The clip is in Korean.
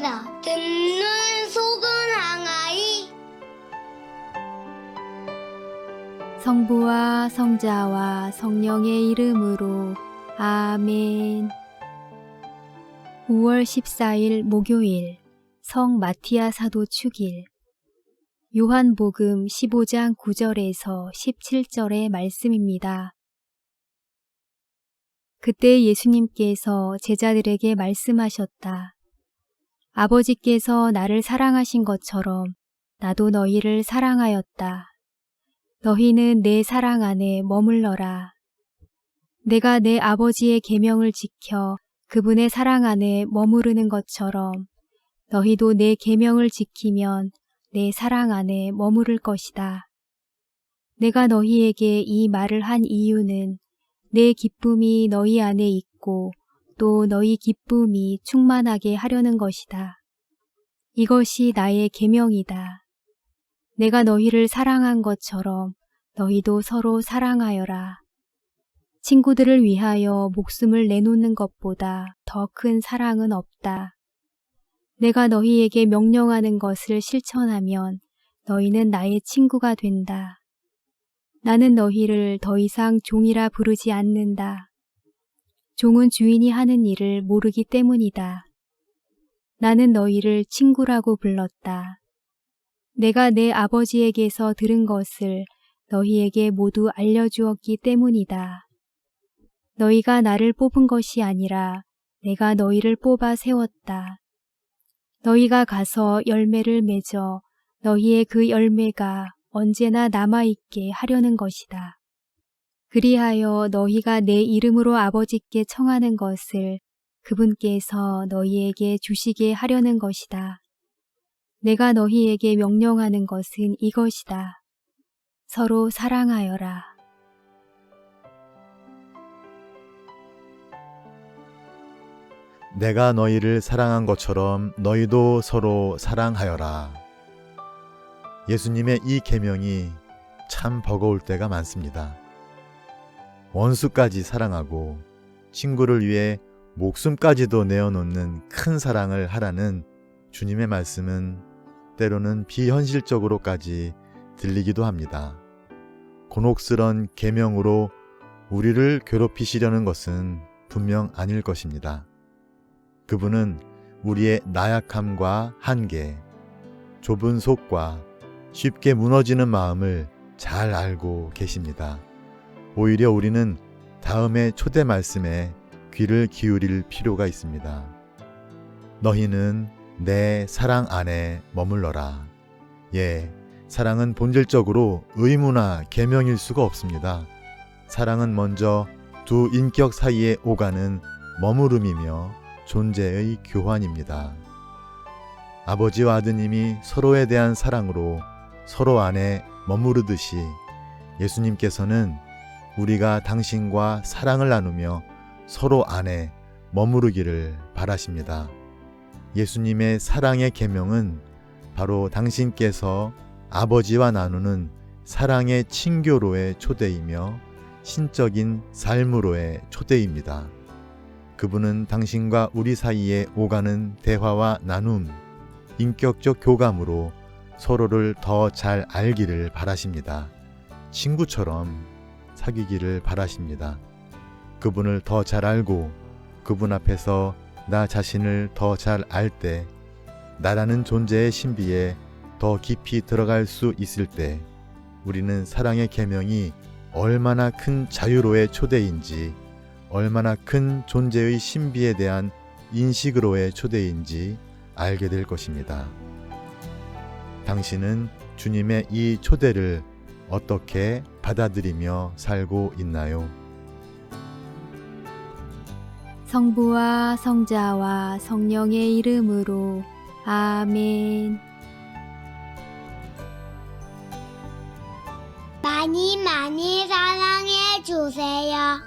들은다. 듣는 속은 항아리. 성부와 성자와 성령의 이름으로 아멘. 5월 14일 목요일 성 마티아 사도 축일 요한복음 15장 9절에서 17절의 말씀입니다. 그때 예수님께서 제자들에게 말씀하셨다. 아버지께서 나를 사랑하신 것처럼 나도 너희를 사랑하였다. 너희는 내 사랑 안에 머물러라. 내가 내 아버지의 계명을 지켜 그분의 사랑 안에 머무르는 것처럼 너희도 내 계명을 지키면 내 사랑 안에 머무를 것이다. 내가 너희에게 이 말을 한 이유는 내 기쁨이 너희 안에 있고 또 너희 기쁨이 충만하게 하려는 것이다. 이것이 나의 계명이다. 내가 너희를 사랑한 것처럼 너희도 서로 사랑하여라. 친구들을 위하여 목숨을 내놓는 것보다 더 큰 사랑은 없다. 내가 너희에게 명령하는 것을 실천하면 너희는 나의 친구가 된다. 나는 너희를 더 이상 종이라 부르지 않는다. 종은 주인이 하는 일을 모르기 때문이다. 나는 너희를 친구라고 불렀다. 내가 내 아버지에게서 들은 것을 너희에게 모두 알려주었기 때문이다. 너희가 나를 뽑은 것이 아니라 내가 너희를 뽑아 세웠다. 너희가 가서 열매를 맺어 너희의 그 열매가 언제나 남아있게 하려는 것이다. 그리하여 너희가 내 이름으로 아버지께 청하는 것을 그분께서 너희에게 주시게 하려는 것이다. 내가 너희에게 명령하는 것은 이것이다. 서로 사랑하여라. 내가 너희를 사랑한 것처럼 너희도 서로 사랑하여라. 예수님의 이 계명이 참 버거울 때가 많습니다. 원수까지 사랑하고 친구를 위해 목숨까지도 내어놓는 큰 사랑을 하라는 주님의 말씀은 때로는 비현실적으로까지 들리기도 합니다. 곤혹스런 계명으로 우리를 괴롭히시려는 것은 분명 아닐 것입니다. 그분은 우리의 나약함과 한계, 좁은 속과 쉽게 무너지는 마음을 잘 알고 계십니다. 오히려 우리는 다음의 초대 말씀에 귀를 기울일 필요가 있습니다. 너희는 내 사랑 안에 머물러라. 예, 사랑은 본질적으로 의무나 계명일 수가 없습니다. 사랑은 먼저 두 인격 사이에 오가는 머무름이며 존재의 교환입니다. 아버지와 아드님이 서로에 대한 사랑으로 서로 안에 머무르듯이 예수님께서는 우리가 당신과 사랑을 나누며 서로 안에 머무르기를 바라십니다. 예수님의 사랑의 계명은 바로 당신께서 아버지와 나누는 사랑의 친교로의 초대이며 신적인 삶으로의 초대입니다. 그분은 당신과 우리 사이에 오가는 대화와 나눔, 인격적 교감으로 서로를 더 잘 알기를 바라십니다. 친구처럼 사귀기를 바라십니다. 그분을 더 잘 알고 그분 앞에서 나 자신을 더 잘 알 때, 나라는 존재의 신비에 더 깊이 들어갈 수 있을 때, 우리는 사랑의 계명이 얼마나 큰 자유로의 초대인지, 얼마나 큰 존재의 신비에 대한 인식으로의 초대인지 알게 될 것입니다. 당신은 주님의 이 초대를 어떻게 받아들이며 살고 있나요? 성부와 성자와 성령의 이름으로 아멘. 많이 많이 사랑해 주세요.